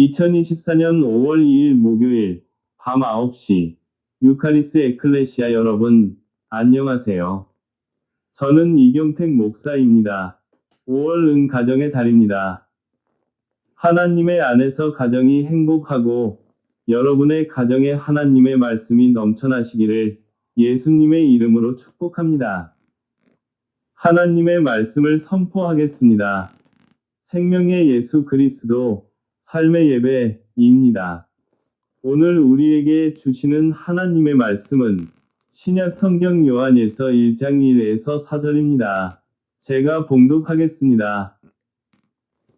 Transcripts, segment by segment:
2024년 5월 2일 목요일 밤 9시 유카리스 에클레시아 여러분 안녕하세요. 저는 이경택 목사입니다. 5월 은 가정의 달입니다. 하나님의 안에서 가정이 행복하고 여러분의 가정에 하나님의 말씀이 넘쳐나시기를 예수님의 이름으로 축복합니다. 하나님의 말씀을 선포하겠습니다. 생명의 예수 그리스도 삶의 예배입니다. 오늘 우리에게 주시는 하나님의 말씀은 신약 성경 요한일서 1장 1에서 4절입니다. 제가 봉독하겠습니다.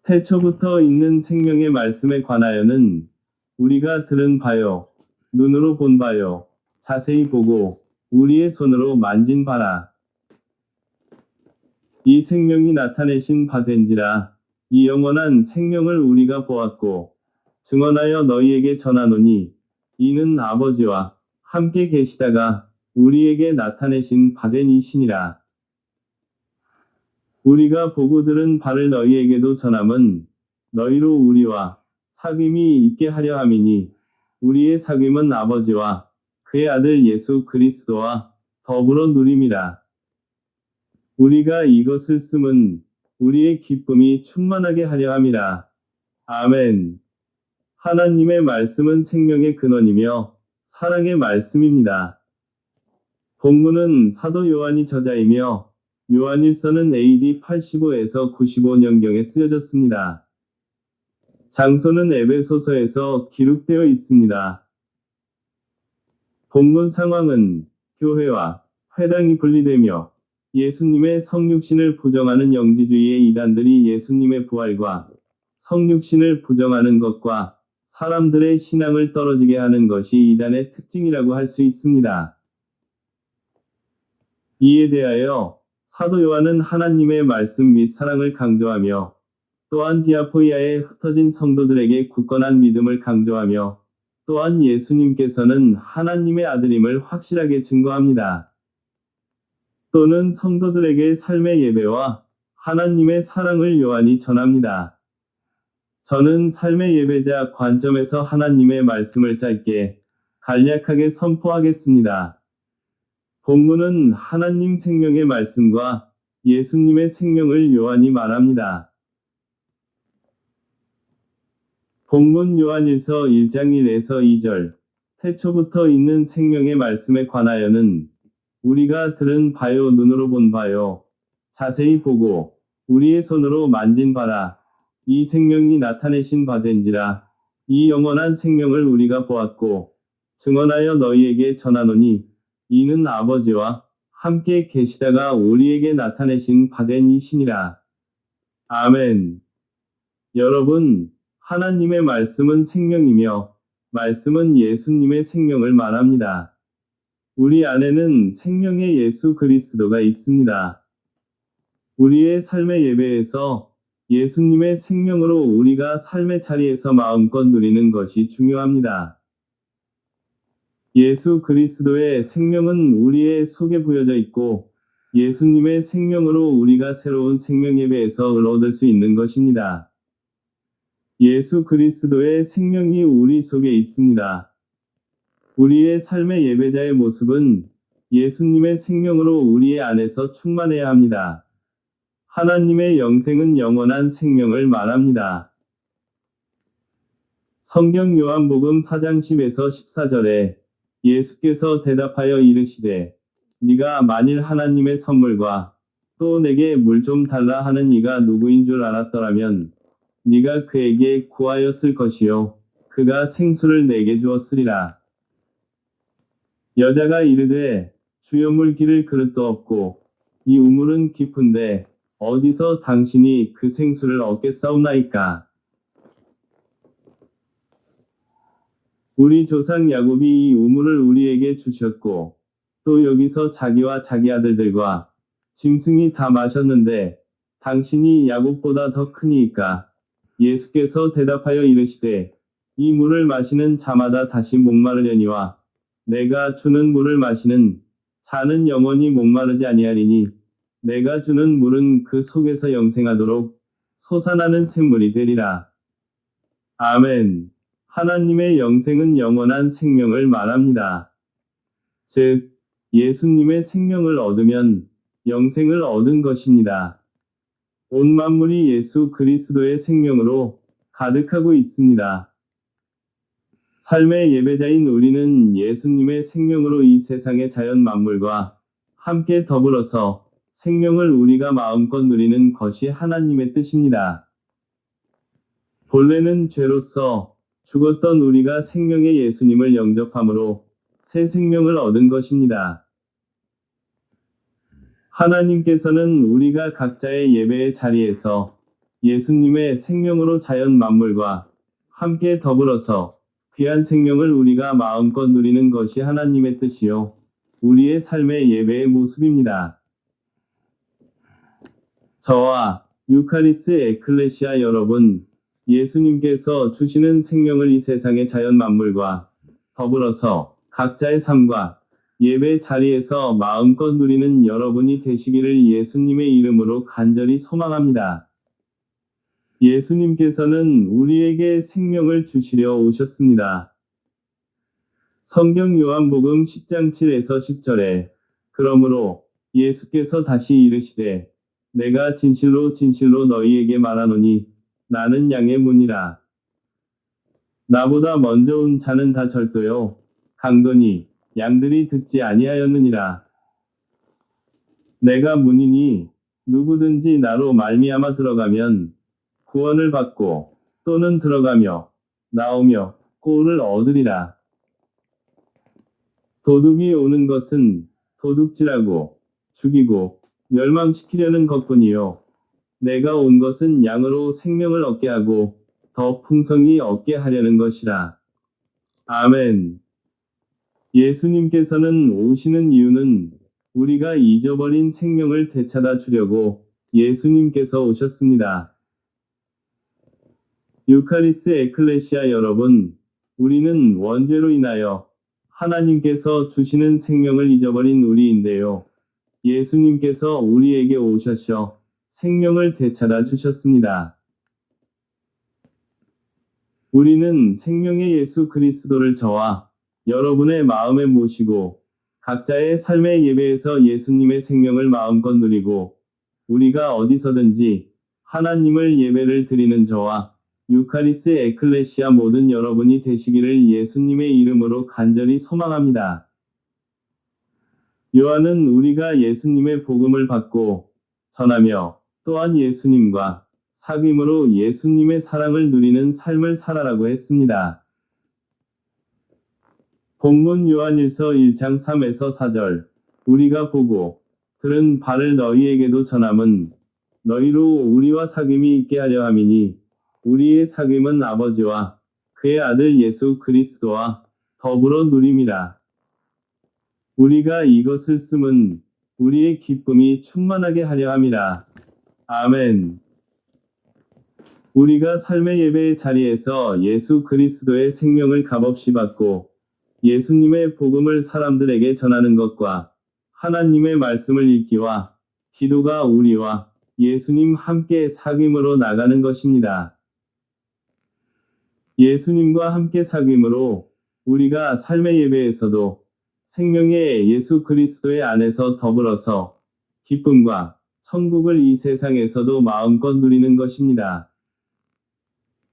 태초부터 있는 생명의 말씀에 관하여는 우리가 들은 바요, 눈으로 본 바요, 자세히 보고 우리의 손으로 만진 바라. 이 생명이 나타내신 바 된지라 이 영원한 생명을 우리가 보았고 증언하여 너희에게 전하노니 이는 아버지와 함께 계시다가 우리에게 나타내신 바된 이신이라. 우리가 보고 들은 바를 너희에게도 전함은 너희로 우리와 사귐이 있게 하려 함이니 우리의 사귐은 아버지와 그의 아들 예수 그리스도와 더불어 누림이라. 우리가 이것을 쓰면 우리의 기쁨이 충만하게 하려 함이라. 아멘. 하나님의 말씀은 생명의 근원이며 사랑의 말씀입니다. 본문은 사도 요한이 저자이며 요한일서는 AD 85에서 95년경에 쓰여졌습니다. 장소는 에베소서에서 기록되어 있습니다. 본문 상황은 교회와 회당이 분리되며 예수님의 성육신을 부정하는 영지주의의 이단들이 예수님의 부활과 성육신을 부정하는 것과 사람들의 신앙을 떨어지게 하는 것이 이단의 특징이라고 할 수 있습니다. 이에 대하여 사도 요한은 하나님의 말씀 및 사랑을 강조하며 또한 디아포이아에 흩어진 성도들에게 굳건한 믿음을 강조하며 또한 예수님께서는 하나님의 아들임을 확실하게 증거합니다. 또는 성도들에게 삶의 예배와 하나님의 사랑을 요한이 전합니다. 저는 삶의 예배자 관점에서 하나님의 말씀을 짧게 간략하게 선포하겠습니다. 본문은 하나님 생명의 말씀과 예수님의 생명을 요한이 말합니다. 본문 요한일서 1장 1에서 2절 태초부터 있는 생명의 말씀에 관하여는 우리가 들은 바요 눈으로 본 바요 자세히 보고 우리의 손으로 만진 바라 이 생명이 나타내신 바된지라 이 영원한 생명을 우리가 보았고 증언하여 너희에게 전하노니 이는 아버지와 함께 계시다가 우리에게 나타내신 바된 이신이라. 아멘. 여러분, 하나님의 말씀은 생명이며 말씀은 예수님의 생명을 말합니다. 우리 안에는 생명의 예수 그리스도가 있습니다. 우리의 삶의 예배에서 예수님의 생명으로 우리가 삶의 자리에서 마음껏 누리는 것이 중요합니다. 예수 그리스도의 생명은 우리의 속에 부여져 있고 예수님의 생명으로 우리가 새로운 생명 예배에서 얻을 수 있는 것입니다. 예수 그리스도의 생명이 우리 속에 있습니다. 우리의 삶의 예배자의 모습은 예수님의 생명으로 우리의 안에서 충만해야 합니다. 하나님의 영생은 영원한 생명을 말합니다. 성경 요한복음 4장 10에서 14절에 예수께서 대답하여 이르시되 네가 만일 하나님의 선물과 또 내게 물 좀 달라 하는 이가 누구인 줄 알았더라면 네가 그에게 구하였을 것이요 그가 생수를 내게 주었으리라. 여자가 이르되 주여 물 기를 그릇도 없고 이 우물은 깊은데 어디서 당신이 그 생수를 얻겠사옵나이까? 우리 조상 야곱이 이 우물을 우리에게 주셨고 또 여기서 자기와 자기 아들들과 짐승이 다 마셨는데 당신이 야곱보다 더 크니이까 예수께서 대답하여 이르시되 이 물을 마시는 자마다 다시 목마르려니와 내가 주는 물을 마시는 자는 영원히 목마르지 아니하리니 내가 주는 물은 그 속에서 영생하도록 솟아나는 샘물이 되리라. 아멘. 하나님의 영생은 영원한 생명을 말합니다. 즉, 예수님의 생명을 얻으면 영생을 얻은 것입니다. 온 만물이 예수 그리스도의 생명으로 가득하고 있습니다. 삶의 예배자인 우리는 예수님의 생명으로 이 세상의 자연 만물과 함께 더불어서 생명을 우리가 마음껏 누리는 것이 하나님의 뜻입니다. 본래는 죄로서 죽었던 우리가 생명의 예수님을 영접함으로 새 생명을 얻은 것입니다. 하나님께서는 우리가 각자의 예배의 자리에서 예수님의 생명으로 자연 만물과 함께 더불어서 귀한 생명을 우리가 마음껏 누리는 것이 하나님의 뜻이요. 우리의 삶의 예배의 모습입니다. 저와 유카리스 에클레시아 여러분, 예수님께서 주시는 생명을 이 세상의 자연 만물과 더불어서 각자의 삶과 예배 자리에서 마음껏 누리는 여러분이 되시기를 예수님의 이름으로 간절히 소망합니다. 예수님께서는 우리에게 생명을 주시려 오셨습니다. 성경 요한복음 10장 7에서 10절에 그러므로 예수께서 다시 이르시되 내가 진실로 진실로 너희에게 말하노니 나는 양의 문이라. 나보다 먼저 온 자는 다 절도요 강도니 양들이 듣지 아니하였느니라. 내가 문이니 누구든지 나로 말미암아 들어가면 구원을 받고 또는 들어가며 나오며 꼴을 얻으리라. 도둑이 오는 것은 도둑질하고 죽이고 멸망시키려는 것뿐이요. 내가 온 것은 양으로 생명을 얻게 하고 더 풍성히 얻게 하려는 것이라. 아멘. 예수님께서는 오시는 이유는 우리가 잊어버린 생명을 되찾아 주려고 예수님께서 오셨습니다. 유카리스 에클레시아 여러분, 우리는 원죄로 인하여 하나님께서 주시는 생명을 잊어버린 우리인데요. 예수님께서 우리에게 오셔서 생명을 되찾아 주셨습니다. 우리는 생명의 예수 그리스도를 저와 여러분의 마음에 모시고 각자의 삶의 예배에서 예수님의 생명을 마음껏 누리고 우리가 어디서든지 하나님을 예배를 드리는 저와 유카리스 에클레시아 모든 여러분이 되시기를 예수님의 이름으로 간절히 소망합니다. 요한은 우리가 예수님의 복음을 받고 전하며 또한 예수님과 사귐으로 예수님의 사랑을 누리는 삶을 살아라고 했습니다. 본문 요한일서 1장 3에서 4절 우리가 보고 들은 바를 너희에게도 전함은 너희로 우리와 사귐이 있게 하려 함이니 우리의 사귐은 아버지와 그의 아들 예수 그리스도와 더불어 누림이라. 우리가 이것을 쓰면 우리의 기쁨이 충만하게 하려 함이라. 아멘. 우리가 삶의 예배의 자리에서 예수 그리스도의 생명을 값없이 받고 예수님의 복음을 사람들에게 전하는 것과 하나님의 말씀을 읽기와 기도가 우리와 예수님 함께 사귐으로 나가는 것입니다. 예수님과 함께 사귐으로 우리가 삶의 예배에서도 생명의 예수 그리스도의 안에서 더불어서 기쁨과 천국을 이 세상에서도 마음껏 누리는 것입니다.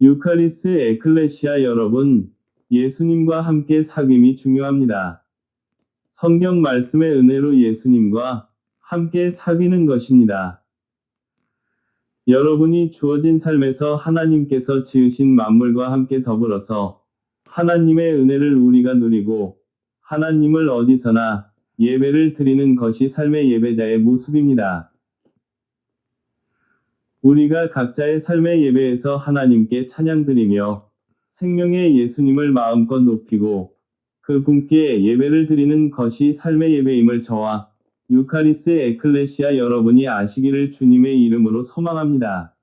유카리스 에클레시아 여러분, 예수님과 함께 사귐이 중요합니다. 성경 말씀의 은혜로 예수님과 함께 사귀는 것입니다. 여러분이 주어진 삶에서 하나님께서 지으신 만물과 함께 더불어서 하나님의 은혜를 우리가 누리고 하나님을 어디서나 예배를 드리는 것이 삶의 예배자의 모습입니다. 우리가 각자의 삶의 예배에서 하나님께 찬양드리며 생명의 예수님을 마음껏 높이고 그 분께 예배를 드리는 것이 삶의 예배임을 저와 유카리스 에클레시아 여러분이 아시기를 주님의 이름으로 소망합니다.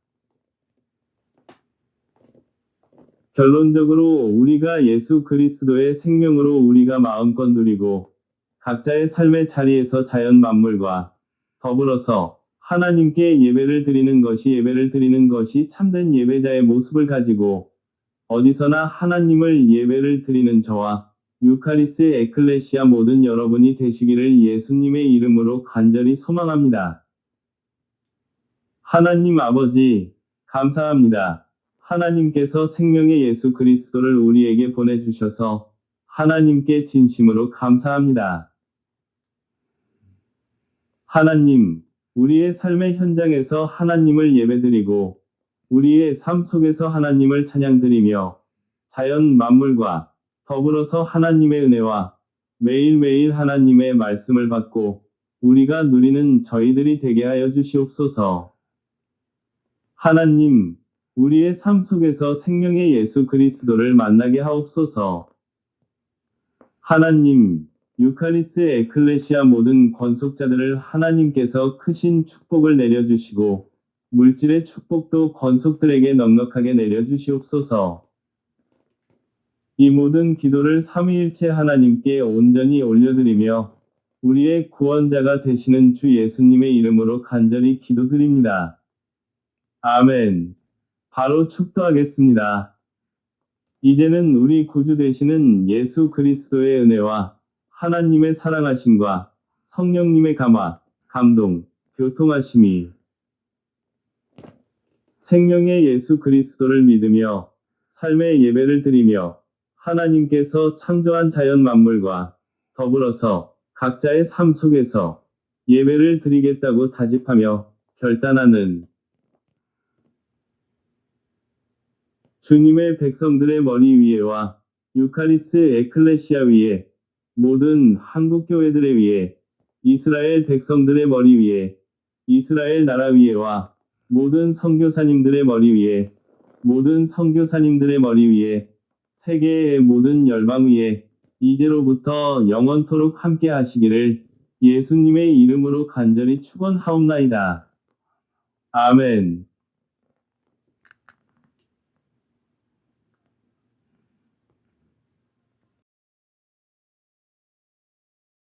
결론적으로 우리가 예수 그리스도의 생명으로 우리가 마음껏 누리고 각자의 삶의 자리에서 자연 만물과 더불어서 하나님께 예배를 드리는 것이 예배를 드리는 것이 참된 예배자의 모습을 가지고 어디서나 하나님을 예배를 드리는 저와 유카리스 에클레시아 모든 여러분이 되시기를 예수님의 이름으로 간절히 소망합니다. 하나님 아버지, 감사합니다. 하나님께서 생명의 예수 그리스도를 우리에게 보내주셔서 하나님께 진심으로 감사합니다. 하나님, 우리의 삶의 현장에서 하나님을 예배드리고 우리의 삶 속에서 하나님을 찬양드리며 자연 만물과 더불어서 하나님의 은혜와 매일매일 하나님의 말씀을 받고 우리가 누리는 저희들이 되게 하여 주시옵소서. 하나님, 우리의 삶 속에서 생명의 예수 그리스도를 만나게 하옵소서. 하나님, 유카리스 에클레시아 모든 권속자들을 하나님께서 크신 축복을 내려주시고 물질의 축복도 권속들에게 넉넉하게 내려주시옵소서. 이 모든 기도를 삼위일체 하나님께 온전히 올려드리며 우리의 구원자가 되시는 주 예수님의 이름으로 간절히 기도드립니다. 아멘. 바로 축도하겠습니다. 이제는 우리 구주 되시는 예수 그리스도의 은혜와 하나님의 사랑하심과 성령님의 감화, 감동, 교통하심이 생명의 예수 그리스도를 믿으며 삶의 예배를 드리며 하나님께서 창조한 자연 만물과 더불어서 각자의 삶 속에서 예배를 드리겠다고 다짐하며 결단하는 주님의 백성들의 머리 위에와 유카리스 에클레시아 위에 모든 한국 교회들의 위에 이스라엘 백성들의 머리 위에 이스라엘 나라 위에와 모든 선교사님들의 머리 위에 모든 선교사님들의 머리 위에 세계의 모든 열방 위에 이제로부터 영원토록 함께 하시기를 예수님의 이름으로 간절히 축원하옵나이다. 아멘.